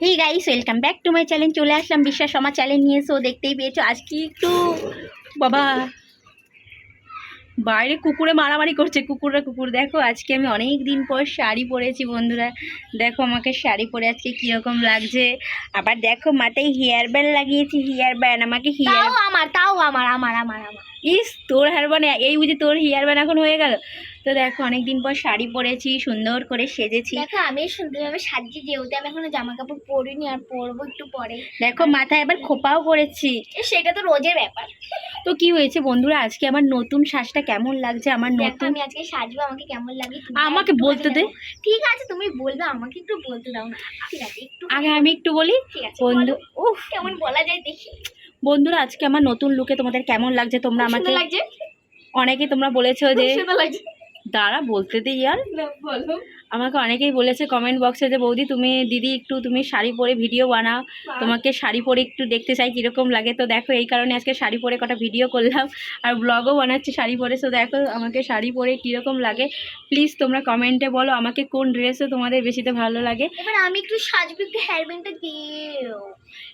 Hey guys welcome back to my channel চলে আসলাম বিশ্বাস আমার চ্যানেল নিয়ে। এসো দেখতেই পেয়েছ আজকে একটু বাবা বাইরে কুকুরে মারামারি করছে। কুকুররা কুকুর দেখো আজকে আমি অনেক দিন পর শাড়ি পরেছি বন্ধুরা। দেখো আমাকে শাড়ি পরে আজকে কীরকম লাগছে। আবার দেখো মাথায় হেয়ার ব্যান্ড লাগিয়েছি হেয়ার ব্যান্ড আমাকে হেয়ার আমার তাও আমার আমার আমার আমার। ইস তোর হেয়ার ব্যান্ড এই বুঝি তোর হেয়ার ব্যান্ড এখন হয়ে গেল। তো দেখো অনেকদিন পর শাড়ি পরেছি সুন্দর করে সেজেছি। দেখো আমি সুন্দরভাবে সাজিয়ে যেহেতু আমি এখনও জামা কাপড় পরিনি আর পরবো একটু পরে দেখো মাথায় এবার খোপাও করেছি সেটা তো রোজের ব্যাপার। তো কি হয়েছে বন্ধুরা আজকে আমার নতুন শ্বাসটা কেমন লাগছে? আমার নতুন আমি আজকে সাজবো আমাকে কেমন লাগে আমাকে বলতে দে। ঠিক আছে তুমি বলবে আমাকে একটু বলতে দাও না। ঠিক আছে একটু আগে আমি একটু বলি ঠিক আছে বন্ধু। উফ। কেমন বলা যায় দেখি। বন্ধুরা আজকে আমার নতুন লুকে তোমাদের কেমন লাগছে? তোমরা আমাকে লাগছে। অনেকে তোমরা বলেছ যে দাঁড়া বলতে দে ইয়ার। না, আমাকে অনেকেই বলেছে কমেন্ট বক্সে যে বৌদি তুমি দিদি একটু তুমি শাড়ি পরে ভিডিও বানাও। তোমাকে শাড়ি পরে একটু দেখতে চাই কীরকম লাগে? তো দেখো এই কারণে আজকে শাড়ি পরে কটা ভিডিও করলাম। আর ব্লগও বানাচ্ছি শাড়ি পরে সো দেখো আমাকে শাড়ি পরে কীরকম লাগে। প্লিজ তোমরা কমেন্টে বলো আমাকে কোন ড্রেসে তোমাদের বেশিতে ভালো লাগে। এবার আমি একটু সাজবো একটু হেয়ার ব্যান্ডটা দিও।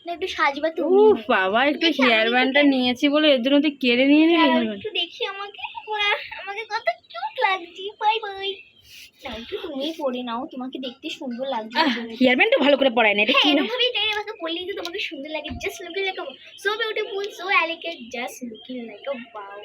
না একটু সাজবা তুমি। বাবা একটু হেয়ার ব্যান্ডটা নিয়েছি বলে এর জন্য তুই কেড়ে নিয়ে নিলি? একটু দেখি আমাকে। আমাকে কত লাগছে বাই বাই। তুমি পরে নাও তোমাকে দেখতে সুন্দর লাগছে। হেয়ার ব্যান্ডটা ভালো করে পড়ায় না এটা হ্যাঁ কি তাই আমাকে তো তোমাকে সুন্দর লাগে just looking like so beautiful so elegant just looking like a wow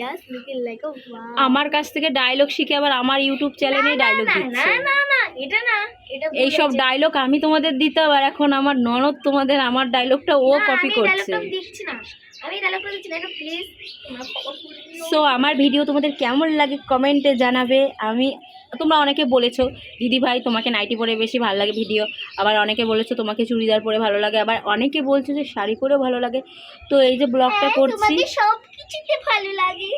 just looking like a wow আমার কাছ থেকে ডায়লগ শিখে আবার আমার ইউটিউব চ্যানেলে ডায়লগ দিচ্ছে। না না না এটা না এটা ভুল এইসব ডায়লগ আমি তোমাদের দিতাম আর এখন আমার ননদ তোমাদের আমার ডায়লগটা ও কপি করছে। দিচ্ছি না। আমি দিচ্ছি না প্লিজ। সো আমার ভিডিও তোমাদের কেমন লাগে কমেন্টে জানাবে। আমি তোমরা অনেকে বলেছ দিদি ভাই তোমাকে নাইটি পরে বেশি ভালো লাগে ভিডিও আবার অনেকে বলেছ তোমাকে চুড়িদার পরে ভালো লাগে। আবার অনেকে বলছো যে শাড়ি পরে ভালো লাগে। তো এই যে ব্লগটা হ্যাঁ, করছি। সব কিছুতে ভালো লাগে।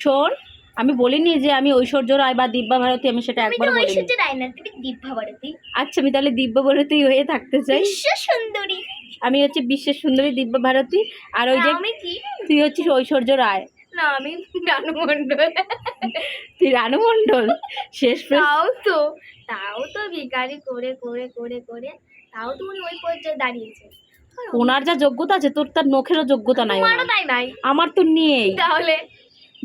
শোন আমি বলিনি যে আমি ঐশ্বর্য রায় বা দিব্যা ভারতী আমি সেটা একবার বলিনি। ঐশ্বর্য রায় না তুমি দিব্যা ভারতী। আচ্ছা আমি তাহলে দিব্যা ভারতী হয়ে থাকতে চাই। বিশ্ব সুন্দরী। আমি হচ্ছে বিশ্বের সুন্দরী দিব্যা ভারতী আর ওই যে আমি কি? তুই হচ্ছিস ঐশ্বর্য রায়। না আমি রানু মণ্ডল। তুই রানু মণ্ডল? শেষ তাও তো তাও তো ভিখারি করে করে করে করে তাও তো উনি ওই পর্যায়ে দাঁড়িয়েছে। ওনার যা যোগ্যতা আছে তোর তার নখেরও যোগ্যতা নাই তাই নাই? আমার তো নেই। তাহলে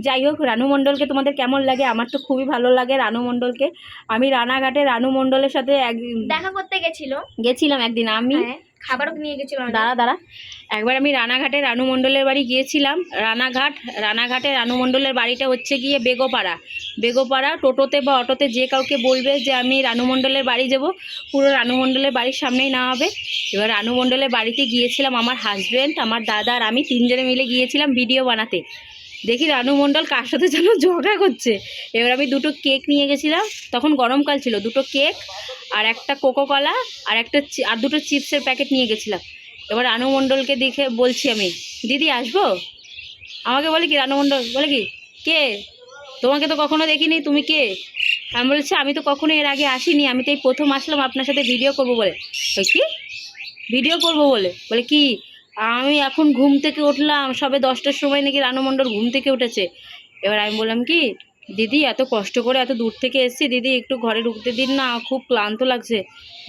যাই হোক রানু মণ্ডলকে তোমাদের কেমন লাগে? আমার তো খুবই ভালো লাগে রানু মণ্ডলকে। আমি রানাঘাটে রানু মণ্ডলের সাথে এক দেখা করতে গেছিল। গেছিলাম একদিন আমি হ্যাঁ খাবারও নিয়ে গেছিলাম। দাঁড়া দাঁড়া। একবার আমি রানাঘাটে রানু মণ্ডলের বাড়ি গিয়েছিলাম। রানাঘাট রানাঘাটে রানু মণ্ডলের বাড়িটা হচ্ছে গিয়ে বেগোপাড়া। বেগোপাড়া টোটোতে বা অটোতে যে কাউকে বলবে যে আমি রানু মণ্ডলের বাড়ি যাব পুরো রানু মণ্ডলের বাড়ির সামনেই না হবে। এবার রানু মণ্ডলের বাড়িতে গিয়েছিলাম আমার হাজব্যান্ড আমার দাদা আর আমি তিনজনে মিলে গিয়েছিলাম ভিডিও বানাতে। দেখি রানু মণ্ডল কার সাথে যেন ঝগড়া করছে। এবার আমি দুটো কেক নিয়ে গেছিলাম, তখন গরমকাল ছিল, দুটো কেক, আর একটা কোকো কলা আর একটা আর দুটো চিপসের প্যাকেট নিয়ে গেছিলাম। এবার রানু মণ্ডলকে দেখে বলছি আমি, দিদি, আসব? আমাকে বলে কি, রানু মণ্ডল বলে কি, কে? তোমাকে তো কখনো দেখিনি, তুমি কে? আমি বলছি, আমি তো কখনো এর আগে আসিনি, আমি তো এই প্রথম আসলাম আপনার সাথে ভিডিও করব বলে। কি? ভিডিও করব বলে? বলে, কি? আমি এখন ঘুম থেকে উঠলাম, সবে দশটার সময় নাকি রানু মণ্ডল ঘুম থেকে উঠেছে। এবার আমি বললাম কি, দিদি, এত কষ্ট করে এত দূর থেকে এসেছি, দিদি, একটু ঘরে ঢুকতে দিন না, খুব ক্লান্ত লাগছে।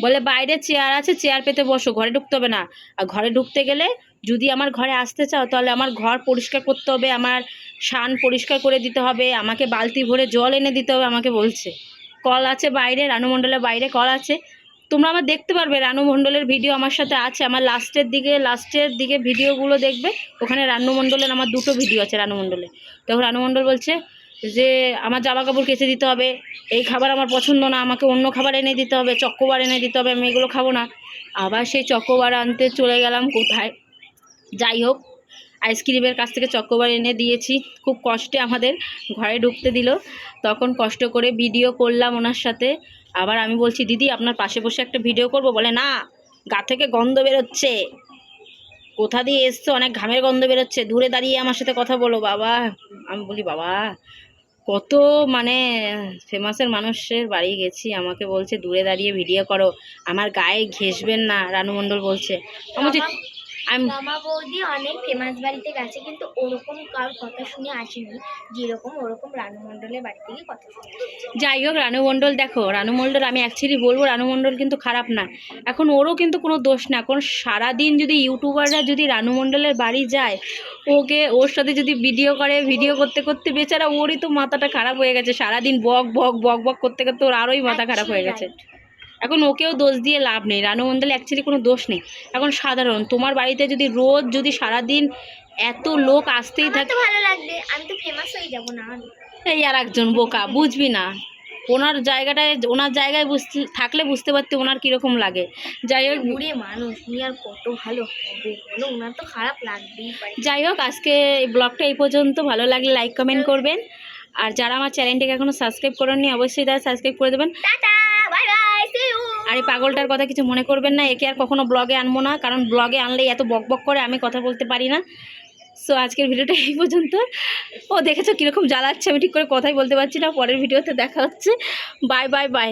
বলে, বাইরে চেয়ার আছে, চেয়ার পেতে বসো, ঘরে ঢুকতে হবে না। আর ঘরে ঢুকতে গেলে যদি আমার ঘরে আসতে চাও, তাহলে আমার ঘর পরিষ্কার করতে হবে, আমার শান পরিষ্কার করে দিতে হবে, আমাকে বালতি ভরে জল এনে দিতে হবে, আমাকে বলছে। কল আছে বাইরে, রানু মণ্ডলের বাইরে কল আছে। তোমরা আমার দেখতে পারবে, রানু মণ্ডলের ভিডিও আমার সাথে আছে। আমার লাস্টের দিকে লাস্টের দিকে ভিডিওগুলো দেখবে। ওখানে রানু মণ্ডলের আমার দুটো ভিডিও আছে রানু মণ্ডলের তখন রানু মণ্ডল বলছে যে, আমার জামা কাপড় কেচে দিতে হবে। এই খাবার আমার পছন্দ না। আমাকে অন্য খাবার এনে দিতে হবে। চক্কোবার এনে দিতে হবে। আমি এগুলো খাব না। আবার সেই চক্কোবার আনতে চলে গেলাম কোথায়? যাই হোক আইসক্রিমের কাছ থেকে চক্কোবার এনে দিয়েছি। খুব কষ্টে আমাদের ঘরে ঢুকতে দিল। তখন কষ্ট করে ভিডিও করলাম ওনার সাথে। আবার আমি বলছি, দিদি, আপনার পাশে বসে একটা ভিডিও করব। বলে, না, গা থেকে গন্ধ বেরোচ্ছে। কোথা দিয়ে এসছো? অনেক ঘামের গন্ধ বেরোচ্ছে। দূরে দাঁড়িয়ে আমার সাথে কথা বলো, বাবা। আমি বলি, বাবা, কত মানে ফেমাসের মানুষের বাড়ি গেছি। আমাকে বলছে, দূরে দাঁড়িয়ে ভিডিও করো। আমার গায়ে ঘেসবেন না। রানু মণ্ডল বলছে। আমি মামা বৌদি অনেক ফেমাস বাড়িতে গেছে কিন্তু ওরকম কার কথা শুনে আসেনি যেরকম ওরকম রানু মণ্ডলের বাড়ি থেকে কথা শুনে যাই হোক রানু মণ্ডল দেখো রানু মণ্ডল আমি অ্যাকচুয়ালি বলব রানু মণ্ডল কিন্তু খারাপ না। এখন ওরও কিন্তু কোনো দোষ না এখন সারাদিন যদি ইউটিউবাররা যদি রানু মণ্ডলের বাড়ি যায় ওকে ওর সাথে যদি ভিডিও করে ভিডিও করতে করতে বেচারা ওরই তো মাথাটা খারাপ হয়ে গেছে। সারাদিন বক বক বক বক করতে করতে ওর আরোই মাথা খারাপ হয়ে গেছে। এখন ওকেও দোষ দিয়ে লাভ নেই। রানু মণ্ডলে অ্যাকচুয়ালি কোনো দোষ নেই। এখন সাধারণ তোমার বাড়িতে যদি রোজ যদি সারাদিন এত লোক আসতেই থাকে ভালো লাগবে আমি তো ফেমাস হয়ে যাব না। এই আর একজন বোকা বুঝবি না। ওনার জায়গাটায় ওনার জায়গায় বুঝতে থাকলে বুঝতে পারতে ওনার কীরকম লাগে। যাই হোক বুড়ে মানুষ উনি আর কত ভালো হবে বলো? ওনার তো খারাপ লাগবেই যাই হোক আজকে ব্লগটা এই পর্যন্ত। ভালো লাগলে লাইক কমেন্ট করবেন। আর যারা আমার চ্যানেলটিকে এখনও সাবস্ক্রাইব করেননি অবশ্যই তারা সাবস্ক্রাইব করে দেবেন। টাটা বাই বাই আর এই পাগলটার কথা কিছু মনে করবেন না, একে আর কখনো ব্লগে আনব না, কারণ ব্লগে আনলে এত বক বক করে আমি কথা বলতে পারি না। সো আজকের ভিডিওটা এই পর্যন্ত। ও দেখেছ কীরকম জ্বালাচ্ছে, আমি ঠিক করে কথাই বলতে পারছি না, পরের ভিডিওতে দেখা হচ্ছে। Bye bye bye